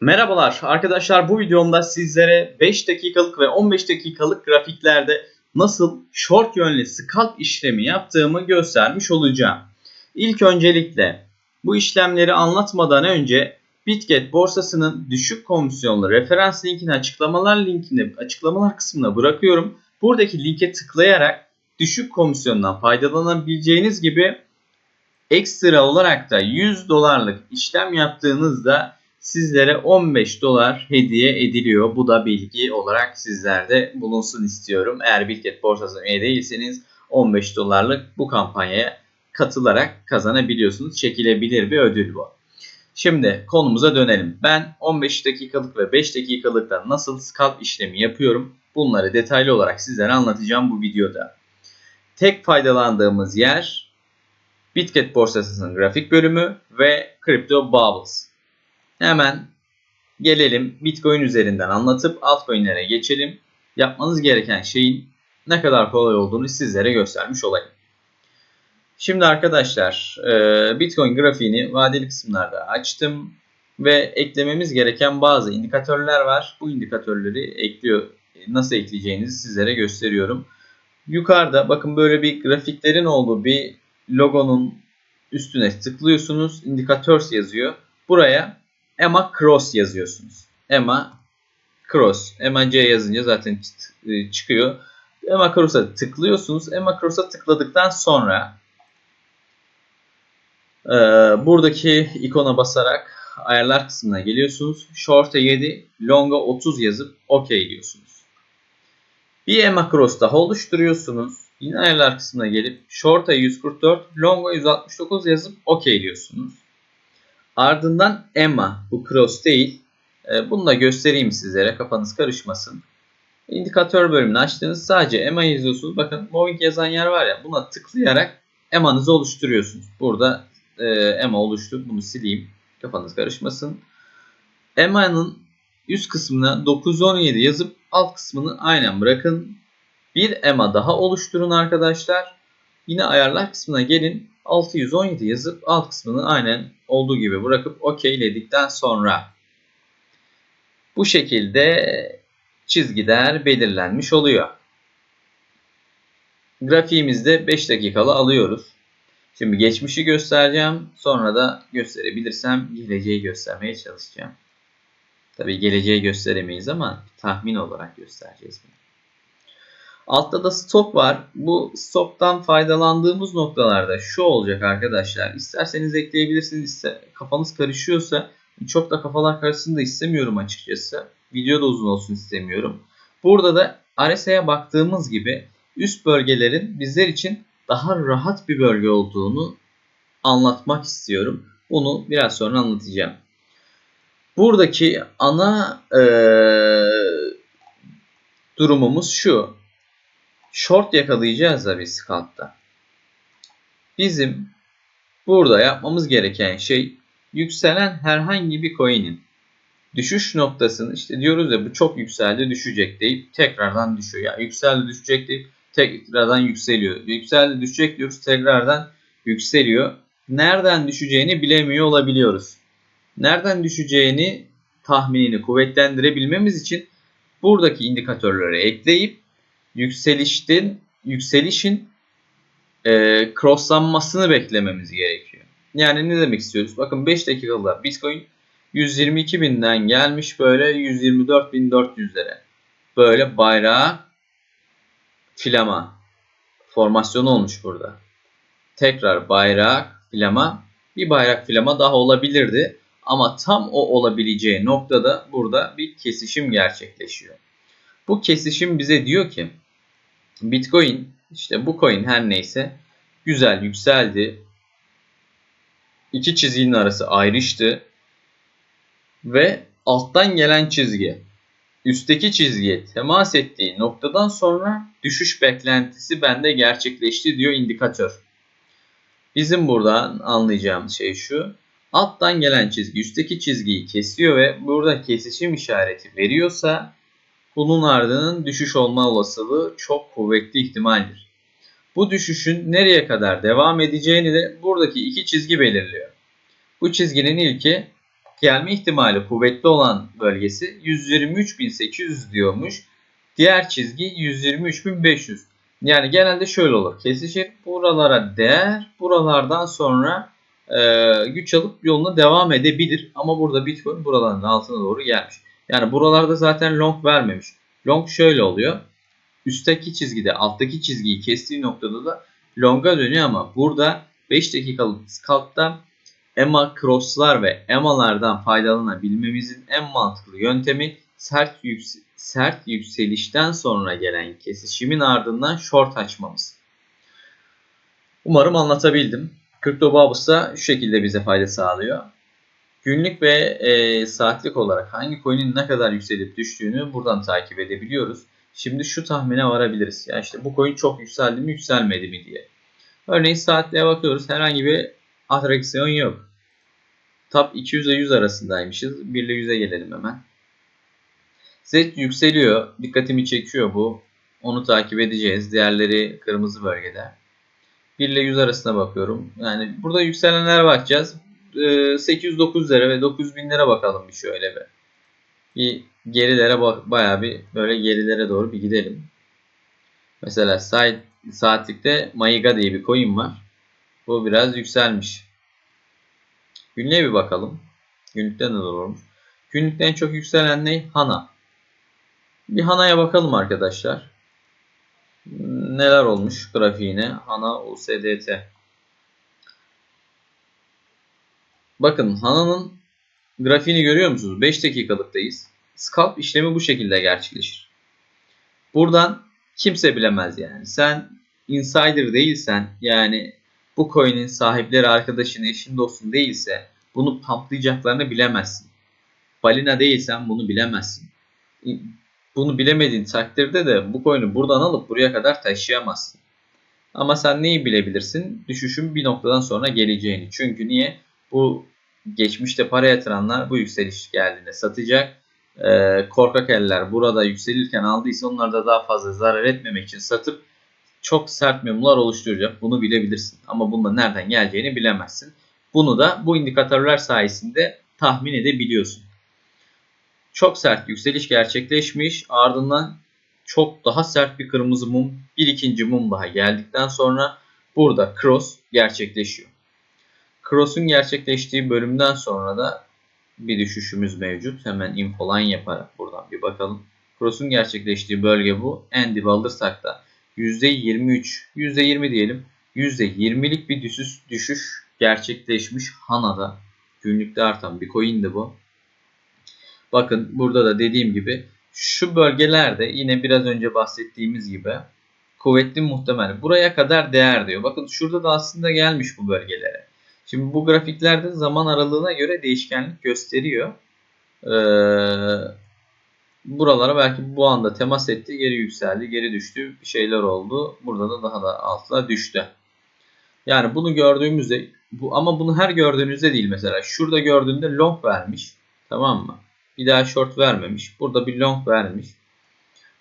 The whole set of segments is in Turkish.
Merhabalar arkadaşlar bu videomda sizlere 5 dakikalık ve 15 dakikalık grafiklerde nasıl short yönlü scalp işlemi yaptığımı göstermiş olacağım. İlk öncelikle bu işlemleri anlatmadan önce Bitget borsasının düşük komisyonlu referans linkini açıklamalar linkini açıklamalar kısmına bırakıyorum. Buradaki linke tıklayarak düşük komisyondan faydalanabileceğiniz gibi ekstra olarak da 100 dolarlık işlem yaptığınızda sizlere 15 dolar hediye ediliyor. Bu da bilgi olarak sizlerde bulunsun istiyorum. Eğer Bitget borsasına üye değilseniz 15 dolarlık bu kampanyaya katılarak kazanabiliyorsunuz. Çekilebilir bir ödül bu. Şimdi konumuza dönelim. Ben 15 dakikalık ve 5 dakikalıkta nasıl scalp işlemi yapıyorum? Bunları detaylı olarak sizlere anlatacağım bu videoda. Tek faydalandığımız yer Bitget borsasının grafik bölümü ve Crypto Bubbles. Hemen gelelim Bitcoin üzerinden anlatıp altcoin'lere geçelim. Yapmanız gereken şeyin ne kadar kolay olduğunu sizlere göstermiş olayım. Şimdi arkadaşlar e, Bitcoin grafiğini vadeli kısımlarda açtım ve eklememiz gereken bazı indikatörler var. Bu indikatörleri ekliyor nasıl ekleyeceğinizi sizlere gösteriyorum. Yukarıda bakın böyle bir grafiklerin olduğu bir logonun üstüne tıklıyorsunuz. Indicators yazıyor. Buraya EMA Cross yazıyorsunuz. EMA Cross. EMA C yazınca zaten e, çıkıyor. EMA Cross'a tıklıyorsunuz. EMA Cross'a tıkladıktan sonra e, buradaki ikona basarak ayarlar kısmına geliyorsunuz. Short'a 7, Long'a 30 yazıp OK diyorsunuz. Bir EMA Cross daha oluşturuyorsunuz. Yine ayarlar kısmına gelip Short'a 144, Long'a 169 yazıp OK diyorsunuz. Ardından EMA. Bu cross değil. E, bunu da göstereyim sizlere. Kafanız karışmasın. İndikatör bölümünü açtığınız sadece EMA yazıyorsunuz. Bakın moving yazan yer var ya buna tıklayarak EMA'nızı oluşturuyorsunuz. Burada e, EMA oluştu. Bunu sileyim. Kafanız karışmasın. EMA'nın üst kısmına 917 yazıp alt kısmını aynen bırakın. Bir EMA daha oluşturun arkadaşlar. Yine ayarlar kısmına gelin. 617 yazıp alt kısmını aynen olduğu gibi bırakıp okeyledikten sonra bu şekilde çizgiler belirlenmiş oluyor. Grafiğimizde 5 dakikalı alıyoruz. Şimdi geçmişi göstereceğim. Sonra da gösterebilirsem geleceği göstermeye çalışacağım. Tabi geleceği gösteremeyiz ama tahmin olarak göstereceğiz bunu. Altta da stop var. Bu stoptan faydalandığımız noktalarda şu olacak arkadaşlar. İsterseniz ekleyebilirsiniz. İste, kafanız karışıyorsa çok da kafalar karışsın da istemiyorum açıkçası. Video da uzun olsun istemiyorum. Burada da RSI'ye baktığımız gibi üst bölgelerin bizler için daha rahat bir bölge olduğunu anlatmak istiyorum. Bunu biraz sonra anlatacağım. Buradaki ana ee, durumumuz şu short yakalayacağız da biz scalp'ta. Bizim burada yapmamız gereken şey yükselen herhangi bir coin'in düşüş noktasını işte diyoruz ya bu çok yükseldi düşecek deyip tekrardan düşüyor. Ya yani yükseldi düşecek deyip tekrardan yükseliyor. Yükseldi düşecek diyoruz tekrardan yükseliyor. Nereden düşeceğini bilemiyor olabiliyoruz. Nereden düşeceğini tahminini kuvvetlendirebilmemiz için buradaki indikatörleri ekleyip yükselişin yükselişin e, crosslanmasını beklememiz gerekiyor. Yani ne demek istiyoruz? Bakın 5 dakikada Bitcoin 122 binden gelmiş böyle 124.400'lere. Böyle bayrağı filama formasyonu olmuş burada. Tekrar bayrak filama bir bayrak filama daha olabilirdi. Ama tam o olabileceği noktada burada bir kesişim gerçekleşiyor. Bu kesişim bize diyor ki Bitcoin işte bu coin her neyse güzel yükseldi. İki çizginin arası ayrıştı. Ve alttan gelen çizgi üstteki çizgiye temas ettiği noktadan sonra düşüş beklentisi bende gerçekleşti diyor indikatör. Bizim buradan anlayacağımız şey şu. Alttan gelen çizgi üstteki çizgiyi kesiyor ve burada kesişim işareti veriyorsa bunun ardının düşüş olma olasılığı çok kuvvetli ihtimaldir. Bu düşüşün nereye kadar devam edeceğini de buradaki iki çizgi belirliyor. Bu çizginin ilki gelme ihtimali kuvvetli olan bölgesi 123.800 diyormuş. Diğer çizgi 123.500. Yani genelde şöyle olur. Kesişir. Buralara değer. Buralardan sonra e, güç alıp yoluna devam edebilir. Ama burada Bitcoin buraların altına doğru gelmiş. Yani buralarda zaten long vermemiş. Long şöyle oluyor. Üstteki çizgide alttaki çizgiyi kestiği noktada da longa dönüyor ama burada 5 dakikalık scalp'ta EMA cross'lar ve EMA'lardan faydalanabilmemizin en mantıklı yöntemi sert, yüks sert yükselişten sonra gelen kesişimin ardından short açmamız. Umarım anlatabildim. Crypto Bubbles da şu şekilde bize fayda sağlıyor. Günlük ve e, saatlik olarak hangi coin'in ne kadar yükselip düştüğünü buradan takip edebiliyoruz. Şimdi şu tahmine varabiliriz. Ya işte bu coin çok yükseldi mi yükselmedi mi diye. Örneğin saatliğe bakıyoruz. Herhangi bir atraksiyon yok. Top 200 ile 100 arasındaymışız. 1 ile 100'e gelelim hemen. Z yükseliyor. Dikkatimi çekiyor bu. Onu takip edeceğiz. Diğerleri kırmızı bölgede. 1 ile 100 arasına bakıyorum. Yani burada yükselenlere bakacağız. 800-900 lira ve 9000 lira bakalım bir şöyle bir. Bir gerilere bayağı bir böyle gerilere doğru bir gidelim. Mesela saat, saatlikte Mayiga diye bir coin var. Bu biraz yükselmiş. Günlüğe bir bakalım. Günlükte ne olurmuş? Günlükte en çok yükselen ne? Hana. Bir Hana'ya bakalım arkadaşlar. Neler olmuş grafiğine? Hana USDT. Bakın Hana'nın grafiğini görüyor musunuz? 5 dakikalıktayız. Scalp işlemi bu şekilde gerçekleşir. Buradan kimse bilemez yani. Sen insider değilsen yani bu coin'in sahipleri arkadaşın, eşin, dostun değilse bunu pamplayacaklarını bilemezsin. Balina değilsen bunu bilemezsin. Bunu bilemediğin takdirde de bu coin'i buradan alıp buraya kadar taşıyamazsın. Ama sen neyi bilebilirsin? Düşüşün bir noktadan sonra geleceğini. Çünkü niye? Bu geçmişte para yatıranlar bu yükseliş geldiğinde satacak. Ee, korkak eller burada yükselirken aldıysa onlar da daha fazla zarar etmemek için satıp çok sert mumlar oluşturacak. Bunu bilebilirsin. Ama bunda nereden geleceğini bilemezsin. Bunu da bu indikatörler sayesinde tahmin edebiliyorsun. Çok sert yükseliş gerçekleşmiş. Ardından çok daha sert bir kırmızı mum, bir ikinci mum daha geldikten sonra burada cross gerçekleşiyor. Cross'un gerçekleştiği bölümden sonra da bir düşüşümüz mevcut. Hemen infoline yaparak buradan bir bakalım. Cross'un gerçekleştiği bölge bu. En alırsak da %23, %20 diyelim. %20'lik bir düşüş, düşüş gerçekleşmiş Hana'da. Günlükte artan bir coin'di bu. Bakın burada da dediğim gibi şu bölgelerde yine biraz önce bahsettiğimiz gibi kuvvetli muhtemel. Buraya kadar değer diyor. Bakın şurada da aslında gelmiş bu bölgelere. Şimdi bu grafiklerde zaman aralığına göre değişkenlik gösteriyor. Ee, buralara belki bu anda temas etti, geri yükseldi, geri düştü, bir şeyler oldu. Burada da daha da altına düştü. Yani bunu gördüğümüzde bu ama bunu her gördüğünüzde değil mesela. Şurada gördüğünde long vermiş. Tamam mı? Bir daha short vermemiş. Burada bir long vermiş.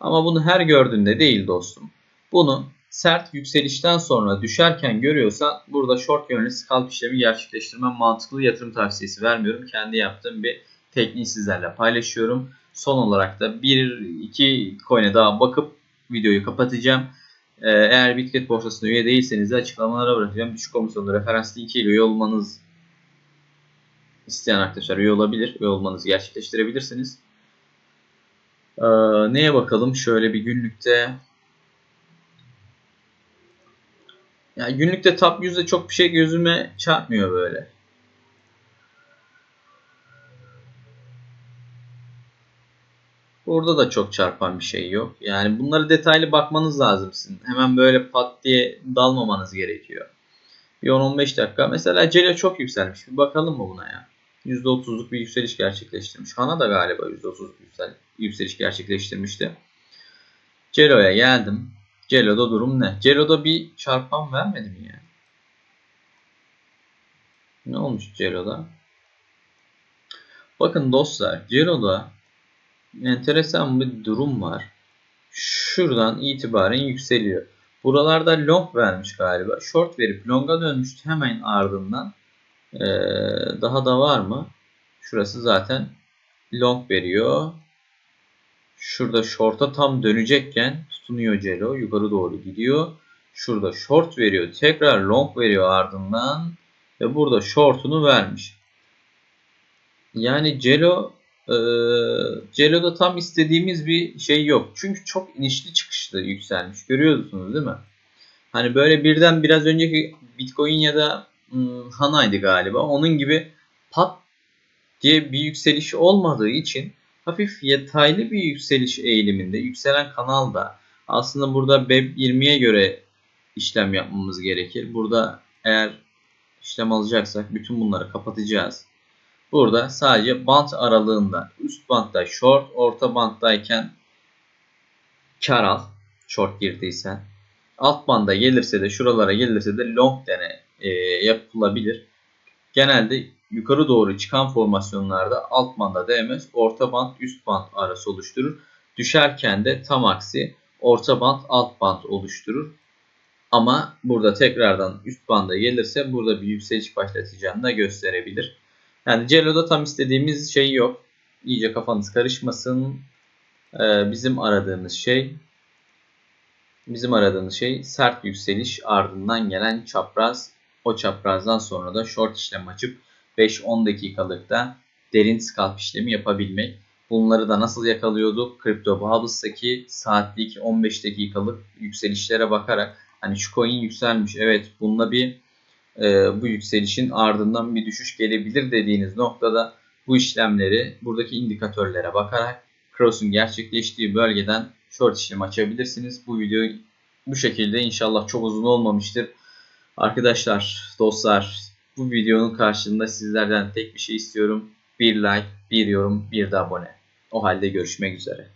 Ama bunu her gördüğünde değil dostum. Bunu sert yükselişten sonra düşerken görüyorsan burada short yönlü scalp işlemi gerçekleştirmen mantıklı yatırım tavsiyesi vermiyorum. Kendi yaptığım bir tekniği sizlerle paylaşıyorum. Son olarak da bir iki coin'e daha bakıp videoyu kapatacağım. Ee, eğer Bitget borsasına üye değilseniz de açıklamalara bırakacağım. Düşük komisyonlu referans linkiyle üye olmanız isteyen arkadaşlar üye olabilir. Üye olmanızı gerçekleştirebilirsiniz. Ee, neye bakalım? Şöyle bir günlükte yani günlükte top 100'de çok bir şey gözüme çarpmıyor böyle. Burada da çok çarpan bir şey yok. Yani bunları detaylı bakmanız lazım sizin. Hemen böyle pat diye dalmamanız gerekiyor. Bir 10-15 dakika. Mesela Celo çok yükselmiş. Bir bakalım mı buna ya? %30'luk bir yükseliş gerçekleştirmiş. Hana da galiba %30'luk yüksel yükseliş gerçekleştirmişti. Celo'ya geldim. Celo'da durum ne? Celo'da bir çarpan vermedi mi ya? Ne olmuş Celo'da? Bakın dostlar Celo'da enteresan bir durum var. Şuradan itibaren yükseliyor. Buralarda long vermiş galiba. Short verip long'a dönmüştü hemen ardından. Ee, daha da var mı? Şurası zaten long veriyor. Şurada short'a tam dönecekken tutunuyor Celo. Yukarı doğru gidiyor. Şurada short veriyor. Tekrar long veriyor ardından. Ve burada short'unu vermiş. Yani Celo e, Celo'da tam istediğimiz bir şey yok. Çünkü çok inişli çıkışlı yükselmiş. Görüyorsunuz değil mi? Hani böyle birden biraz önceki Bitcoin ya da hmm, Hana'ydı galiba. Onun gibi pat diye bir yükseliş olmadığı için hafif yataylı bir yükseliş eğiliminde yükselen kanalda aslında burada BEP 20'ye göre işlem yapmamız gerekir. Burada eğer işlem alacaksak bütün bunları kapatacağız. Burada sadece bant aralığında üst bantta short, orta banttayken kar al. Short girdiysen. Alt banda gelirse de şuralara gelirse de long dene e, yapılabilir. Genelde yukarı doğru çıkan formasyonlarda alt banda değmez. Orta band üst band arası oluşturur. Düşerken de tam aksi orta band alt band oluşturur. Ama burada tekrardan üst banda gelirse burada bir yükseliş başlatacağını da gösterebilir. Yani Celo'da tam istediğimiz şey yok. İyice kafanız karışmasın. Ee, bizim aradığımız şey bizim aradığımız şey sert yükseliş ardından gelen çapraz. O çaprazdan sonra da short işlem açıp 5-10 dakikalıkta derin scalp işlemi yapabilmek. Bunları da nasıl yakalıyorduk? Crypto Bubbles'taki saatlik 15 dakikalık yükselişlere bakarak hani şu coin yükselmiş evet bununla bir e, bu yükselişin ardından bir düşüş gelebilir dediğiniz noktada bu işlemleri buradaki indikatörlere bakarak cross'un gerçekleştiği bölgeden short işlem açabilirsiniz. Bu video bu şekilde inşallah çok uzun olmamıştır. Arkadaşlar, dostlar bu videonun karşılığında sizlerden tek bir şey istiyorum. Bir like, bir yorum, bir de abone. O halde görüşmek üzere.